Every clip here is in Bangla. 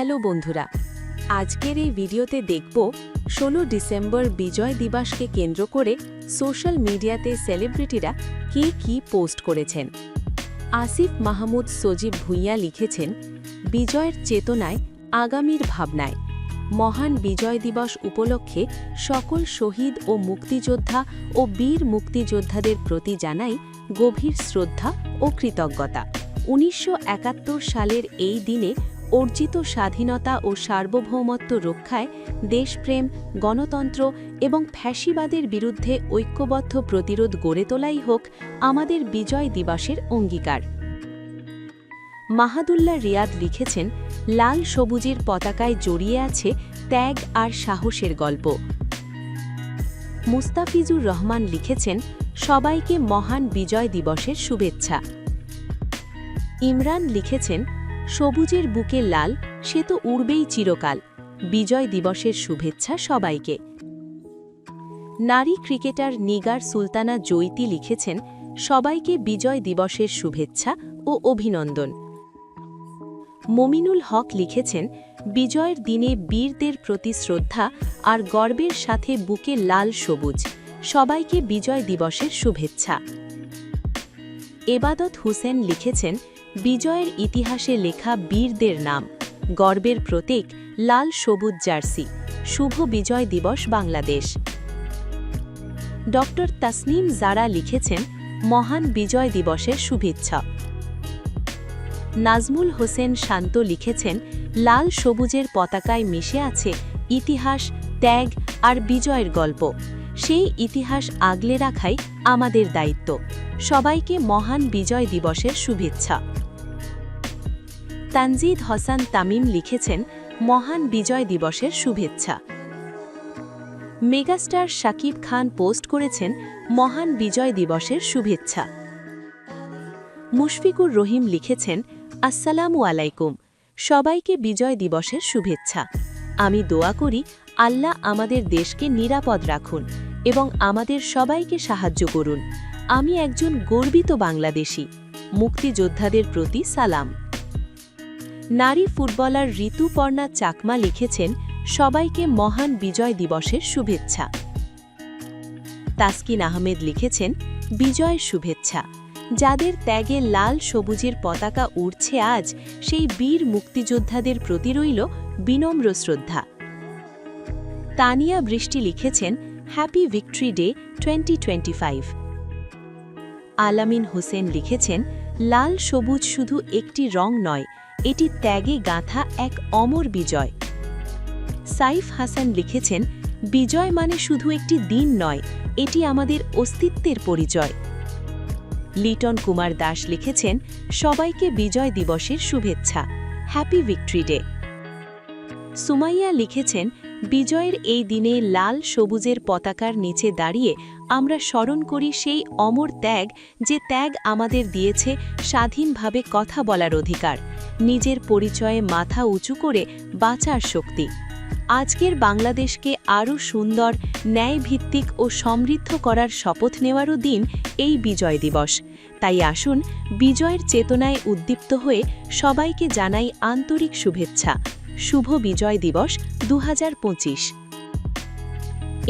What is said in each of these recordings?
হ্যালো বন্ধুরা, আজকের এই ভিডিওতে দেখব ষোলো ডিসেম্বর বিজয় দিবসকে কেন্দ্র করে সোশ্যাল মিডিয়াতে সেলিব্রিটিরা কে কি পোস্ট করেছেন। আসিফ মাহমুদ সজীব ভুঁইয়া লিখেছেন, বিজয়ের চেতনায়, আগামীর ভাবনায়। মহান বিজয় দিবস উপলক্ষে সকল শহীদ ও মুক্তিযোদ্ধা ও বীর মুক্তিযোদ্ধাদের প্রতি জানাই গভীর শ্রদ্ধা ও কৃতজ্ঞতা। উনিশশো একাত্তর সালের এই দিনে অর্জিত স্বাধীনতা ও সার্বভৌমত্ব রক্ষায় দেশপ্রেম, গণতন্ত্র এবং ফ্যাসিবাদের বিরুদ্ধে ঐক্যবদ্ধ প্রতিরোধ গড়ে তোলাই হোক আমাদের বিজয় দিবসের অঙ্গীকার। মাহাদুল্লাহ রিয়াদ লিখেছেন, লাল সবুজের পতাকায় জড়িয়ে আছে ত্যাগ আর সাহসের গল্প। মুস্তাফিজুর রহমান লিখেছেন, সবাইকে মহান বিজয় দিবসের শুভেচ্ছা। ইমরান লিখেছেন সবুজের বুকে লাল, সে তো উড়বেই চিরকাল। বিজয় দিবসের শুভেচ্ছা সবাইকে। নারী ক্রিকেটার নিগার সুলতানা জৈতি লিখেছেন, সবাইকে বিজয় দিবসের শুভেচ্ছা ও অভিনন্দন। মমিনুল হক লিখেছেন, বিজয়ের দিনে বীরদের প্রতি শ্রদ্ধা আর গর্বের সাথে বুকে লাল সবুজ, সবাইকে বিজয় দিবসের শুভেচ্ছা। এবাদত হুসেন লিখেছেন বিজয়ের ইতিহাসে লেখা বীরদের নাম। গর্বের প্রতীক, লাল সবুজ জার্সি। শুভ বিজয় দিবস বাংলাদেশ। ড তাসনিম জারা লিখেছেন, মহান বিজয় দিবসের শুভেচ্ছা। নাজমুল হোসেন শান্ত লিখেছেন, লাল সবুজের পতাকায় মিশে আছে ইতিহাস, ত্যাগ আর বিজয়ের গল্প। সেই ইতিহাস আগলে রাখাই আমাদের দায়িত্ব। সবাইকে মহান বিজয় দিবসের শুভেচ্ছা। তানজিদ হসান তামিম লিখেছেন মহান বিজয় দিবসের শুভেচ্ছা। মেগাস্টার শাকিব খান পোস্ট করেছেন মহান বিজয় দিবসের শুভেচ্ছা। মুশফিকুর রহিম লিখেছেন, আসসালামু আলাইকুম। সবাইকে বিজয় দিবসের শুভেচ্ছা। আমি দোয়া করি আল্লাহ আমাদের দেশকে নিরাপদ রাখুন এবং আমাদের সবাইকে সাহায্য করুন। আমি একজন গর্বিত বাংলাদেশী। মুক্তিযোদ্ধাদের প্রতি সালাম। নারী ফুটবলার ঋতুপর্ণা চাকমা লিখেছেন, সবাইকে মহান বিজয় দিবসের শুভেচ্ছা। তাসকিন আহমেদ লিখেছেন, বিজয়ের শুভেচ্ছা। যাদের ত্যাগে লাল সবুজের পতাকা উড়ছে আজ, সেই বীর মুক্তিযোদ্ধাদের প্রতি রইল বিনম্র শ্রদ্ধা। তানিয়া বৃষ্টি লিখেছেন happy victory day twenty twenty five Alamin Hossain লিখেছেন, লাল সবুজ শুধু একটি রং নয় এটি ত্যাগে গাঁথা এক অমর বিজয়। সাইফ হাসান লিখেছেন, বিজয় মানে শুধু একটি দিন নয়, এটি আমাদের অস্তিত্বের পরিচয়। লিটন কুমার দাস লিখেছেন, সবাইকে বিজয় দিবসের শুভেচ্ছা, হ্যাপি ভিক্টরি ডে। সুমাইয়া লিখেছেন, বিজয়ের এই দিনে লাল সবুজের পতাকার নিচে দাঁড়িয়ে আমরা স্মরণ করি সেই অমর ত্যাগ যে ত্যাগ আমাদের দিয়েছে স্বাধীনভাবে কথা বলার অধিকার, নিজের পরিচয়ে মাথা উঁচু করে বাঁচার শক্তি। আজকের বাংলাদেশকে আরও সুন্দর, ন্যায়ভিত্তিক ও সমৃদ্ধ করার শপথ নেওয়ারও দিন এই বিজয় দিবস। তাই আসুন বিজয়ের চেতনায় উদ্দীপ্ত হয়ে সবাইকে জানাই আন্তরিক শুভেচ্ছা। শুভ বিজয় দিবস দু হাজার পঁচিশ।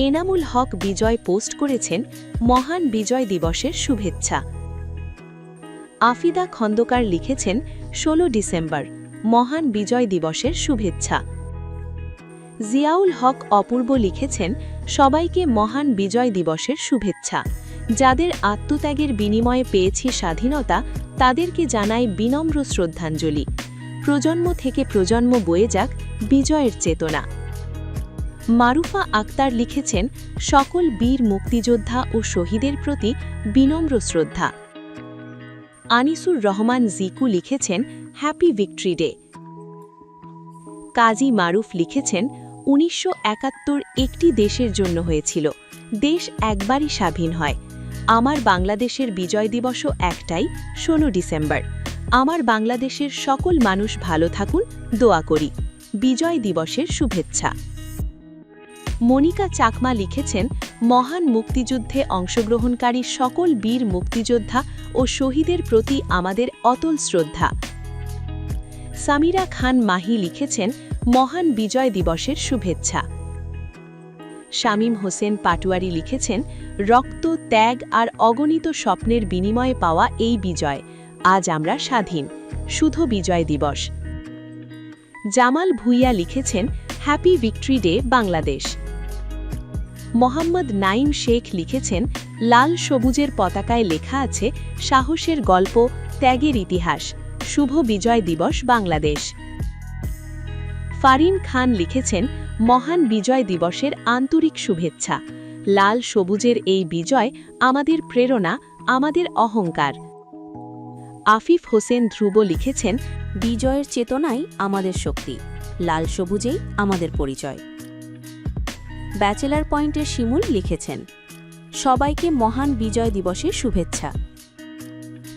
এনামুল হক বিজয় পোস্ট করেছেন মহান বিজয় দিবসের শুভেচ্ছা। আফিদা খন্দকার লিখেছেন ১৬ ডিসেম্বর, মহান বিজয় দিবসের শুভেচ্ছা। জিয়াউল হক অপূর্ব লিখেছেন, সবাইকে মহান বিজয় দিবসের শুভেচ্ছা। যাদের আত্মত্যাগের বিনিময়ে পেয়েছি স্বাধীনতা, তাদেরকে জানাই বিনম্র শ্রদ্ধাঞ্জলি। প্রজন্ম থেকে প্রজন্ম বয়ে যাক বিজয়ের চেতনা। মারুফা আক্তার লিখেছেন, সকল বীর মুক্তিযোদ্ধা ও শহীদের প্রতি বিনম্র শ্রদ্ধা। আনিসুর রহমান জিকু লিখেছেন, happy victory day. Kazi Maruf লিখেছেন, উনিশশো একাত্তর একটি দেশের জন্য হয়েছিল, দেশ একবারই স্বাধীন হয়। আমার বাংলাদেশের বিজয় দিবসও একটাই ১৬ ডিসেম্বর। আমার বাংলাদেশের সকল মানুষ ভালো থাকুন, দোয়া করি। বিজয় দিবসের শুভেচ্ছা। মনিকা চাকমা লিখেছেন, মহান মুক্তিযুদ্ধে অংশগ্রহণকারী সকল বীর মুক্তিযোদ্ধা ও শহীদের প্রতি আমাদের অতল শ্রদ্ধা। সামিরা খান মাহি লিখেছেন, মহান বিজয় দিবসের শুভেচ্ছা। শামীম হোসেন পাটুয়ারি লিখেছেন, রক্ত, ত্যাগ আর অগণিত স্বপ্নের বিনিময়ে পাওয়া এই বিজয়, আজ আমরা স্বাধীন, শুধু বিজয় দিবস। জামাল ভুইয়া লিখেছেন, happy victory day Bangladesh. Mohammad Naim Sheikh লিখেছেন, লাল সবুজের পতাকায় লেখা আছে, সাহসের গল্প, ত্যাগের ইতিহাস, শুভ বিজয় দিবস বাংলাদেশ। ফারিন খান লিখেছেন, মহান বিজয় দিবসের আন্তরিক শুভেচ্ছা। লাল সবুজের এই বিজয় আমাদের প্রেরণা, আমাদের অহংকার। আফিফ হোসেন ধ্রুব লিখেছেন, বিজয়ের চেতনাই আমাদের শক্তি। লাল সবুজেই আমাদের পরিচয়। ব্যাচেলার পয়েন্টের শিমুল লিখেছেন, সবাইকে মহান বিজয় দিবসের শুভেচ্ছা।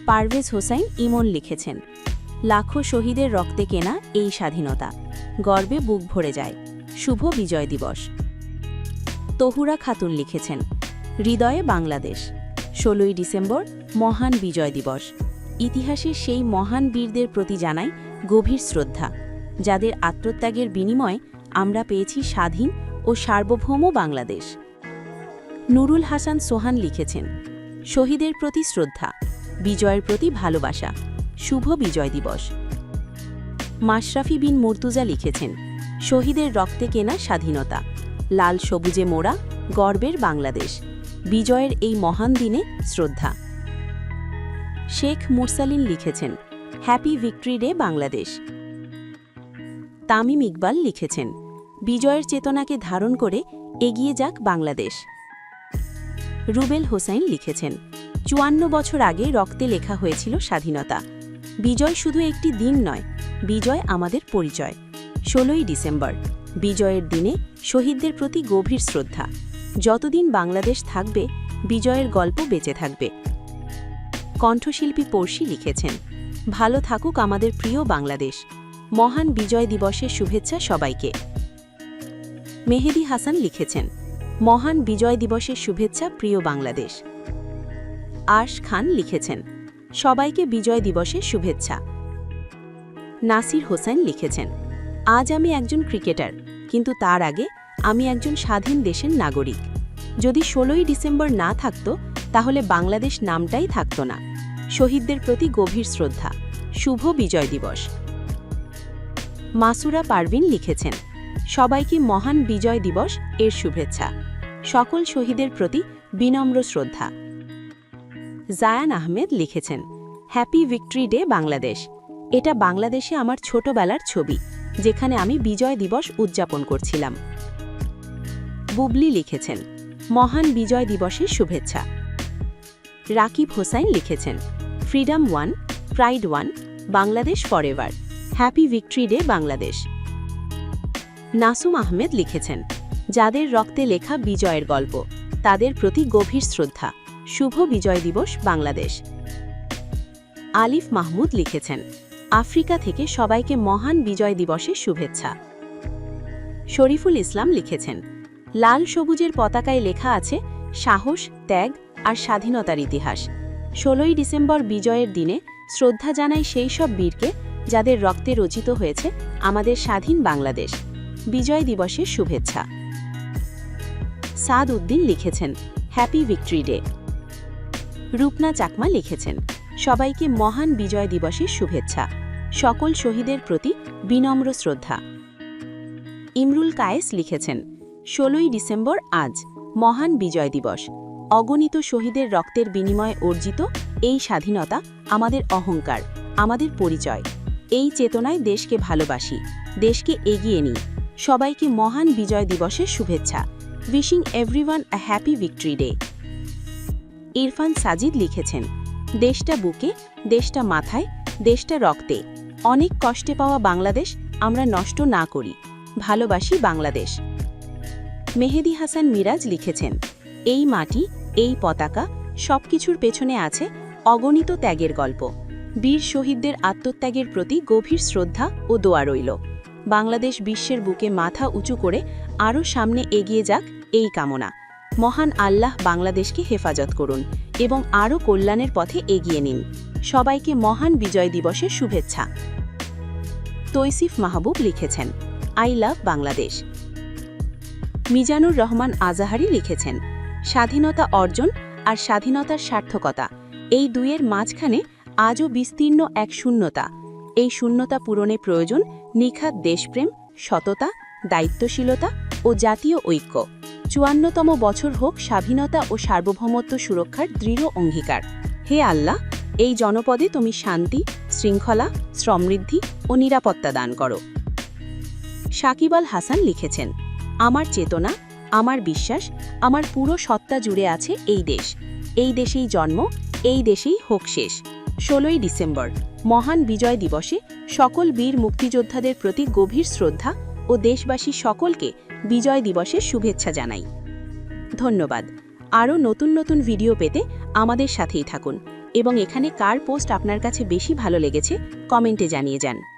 পারভেজ হোসাইন ইমন লিখেছেন, লাখো শহীদের রক্তে কেনা এই স্বাধীনতা, গর্বে বুক ভরে যায়, শুভ বিজয় দিবস। তহুরা খাতুন লিখেছেন, হৃদয়ে বাংলাদেশ, ষোলোই ডিসেম্বর, মহান বিজয় দিবস। ইতিহাসের সেই মহান বীরদের প্রতি জানাই গভীর শ্রদ্ধা, যাদের আত্মত্যাগের বিনিময়ে আমরা পেয়েছি স্বাধীন ও সার্বভৌম বাংলাদেশ। নুরুল হাসান সোহান লিখেছেন, শহীদের প্রতি শ্রদ্ধা, বিজয়ের প্রতি ভালোবাসা, শুভ বিজয় দিবস। মাশরাফি বিন মুর্তুজা লিখেছেন, শহীদের রক্তে কেনা স্বাধীনতা, লাল সবুজে মোড়া গর্বের বাংলাদেশ, বিজয়ের এই মহান দিনে শ্রদ্ধা। শেখ মুরসালিন লিখেছেন, happy victory day Bangladesh. Tamim Iqbal লিখেছেন বিজয়ের চেতনাকে ধারণ করে এগিয়ে যাক বাংলাদেশ। রুবেল হোসাইন লিখেছেন, চুয়ান্ন বছর আগে রক্তে লেখা হয়েছিল স্বাধীনতা। বিজয় শুধু একটি দিন নয়, বিজয় আমাদের পরিচয়। ষোলোই ডিসেম্বর, বিজয়ের দিনে শহীদদের প্রতি গভীর শ্রদ্ধা। যতদিন বাংলাদেশ থাকবে, বিজয়ের গল্প বেঁচে থাকবে। কণ্ঠশিল্পী পড়শি লিখেছেন, ভালো থাকুক আমাদের প্রিয় বাংলাদেশ। মহান বিজয় দিবসের শুভেচ্ছা সবাইকে। মেহেদি হাসান লিখেছেন, মহান বিজয় দিবসের শুভেচ্ছা প্রিয় বাংলাদেশ। আশ খান লিখেছেন, সবাইকে বিজয় দিবসের শুভেচ্ছা। নাসির হোসেন লিখেছেন, আজ আমি একজন ক্রিকেটার, কিন্তু তার আগে আমি একজন স্বাধীন দেশের নাগরিক। যদি ষোলোই ডিসেম্বর না থাকত, তাহলে বাংলাদেশ নামটাই থাকত না। শহীদদের প্রতি গভীর শ্রদ্ধা। শুভ বিজয় দিবস। মাসুরা পারভিন লিখেছেন সবাইকে মহান বিজয় দিবস এর শুভেচ্ছা। সকল শহীদের প্রতি বিনম্র শ্রদ্ধা। জায়ান আহমেদ লিখেছেন হ্যাপি ভিক্টরি ডে বাংলাদেশ এটা বাংলাদেশে আমার ছোটবেলার ছবি, যেখানে আমি বিজয় দিবস উদযাপন করছিলাম। বুবলি লিখেছেন, মহান বিজয় দিবসের শুভেচ্ছা। রাকিব হোসাইন লিখেছেন freedom one pride one Bangladesh forever happy victory day Bangladesh Nasum Ahmed লিখেছেন, যাদের রক্তে লেখা বিজয়ের গল্প, তাদের প্রতি গভীর শ্রদ্ধা। শুভ বিজয় দিবস বাংলাদেশ। আলিফ মাহমুদ লিখেছেন, আফ্রিকা থেকে সবাইকে মহান বিজয় দিবসের শুভেচ্ছা। শরীফুল ইসলাম লিখেছেন, লাল সবুজের পতাকায় লেখা আছে, সাহস, ত্যাগ আর স্বাধীনতার ইতিহাস। ষোলোই ডিসেম্বর বিজয়ের দিনে শ্রদ্ধা জানাই সেই সব বীরকে, যাদের রক্তে রচিত হয়েছে আমাদের স্বাধীন বাংলাদেশ। বিজয় দিবসের শুভেচ্ছা। সাদ উদ্দিন লিখেছেন happy victory day Rupna Chakma লিখেছেন, সবাইকে মহান বিজয় দিবসের শুভেচ্ছা। সকল শহীদের প্রতি বিনম্র শ্রদ্ধা। ইমরুল কায়েস লিখেছেন, ষোলোই ডিসেম্বর আজ, মহান বিজয় দিবস। অগণিত শহীদের রক্তের বিনিময়ে অর্জিত এই স্বাধীনতা আমাদের অহংকার, আমাদের পরিচয়। এই চেতনায় দেশকে ভালোবাসি, দেশকে এগিয়ে নিই। সবাইকে মহান বিজয় দিবসের শুভেচ্ছা। Wishing everyone a happy victory day Irfan Sajid লিখেছেন, দেশটা বুকে, দেশটা মাথায়, দেশটা রক্তে। অনেক কষ্টে পাওয়া বাংলাদেশ আমরা নষ্ট না করি। ভালোবাসি বাংলাদেশ। মেহেদি হাসান মিরাজ লিখেছেন, এই মাটি, এই পতাকা সবকিছুর পেছনে আছে অগণিত ত্যাগের গল্প। বীর শহীদদের আত্মত্যাগের প্রতি গভীর শ্রদ্ধা ও দোয়া রইল। বাংলাদেশ বিশ্বের বুকে মাথা উঁচু করে আরও সামনে এগিয়ে যাক এই কামনা। মহান আল্লাহ বাংলাদেশকে হেফাজত করুন এবং আরও কল্যাণের পথে এগিয়ে নিন। সবাইকে মহান বিজয় দিবসের শুভেচ্ছা। তৈসিফ মাহবুব লিখেছেন, আই লাভ বাংলাদেশ। মিজানুর রহমান আজাহারি লিখেছেন, স্বাধীনতা অর্জন আর স্বাধীনতার সার্থকতা। এই দুইয়ের মাঝখানে আজও বিস্তীর্ণ এক শূন্যতা। এই শূন্যতা পূরণে প্রয়োজন নিখাত দেশপ্রেম, সততা, দায়িত্বশীলতা ও জাতীয় ঐক্য। চুয়ান্নতম বছর হোক স্বাধীনতা ও সার্বভৌমত্ব সুরক্ষার দৃঢ় অঙ্গীকার। হে আল্লাহ, এই জনপদে তুমি শান্তি, শৃঙ্খলা সমৃদ্ধি ও নিরাপত্তা দান করো। সাকিব আল হাসান লিখেছেন, আমার চেতনা, আমার বিশ্বাস, আমার পুরো সত্তা জুড়ে আছে এই দেশ। এই দেশেই জন্ম, এই দেশেই হোক শেষ। ষোলোই ডিসেম্বর। মহান বিজয় দিবসে সকল বীর মুক্তিযোদ্ধাদের প্রতি গভীর শ্রদ্ধা ও দেশবাসী সকলকে বিজয় দিবসের শুভেচ্ছা জানাই। ধন্যবাদ। আরও নতুন নতুন ভিডিও পেতে আমাদের সাথেই থাকুন এবং এখানে কার পোস্ট আপনার কাছে বেশি ভালো লেগেছে কমেন্টে জানিয়ে যান।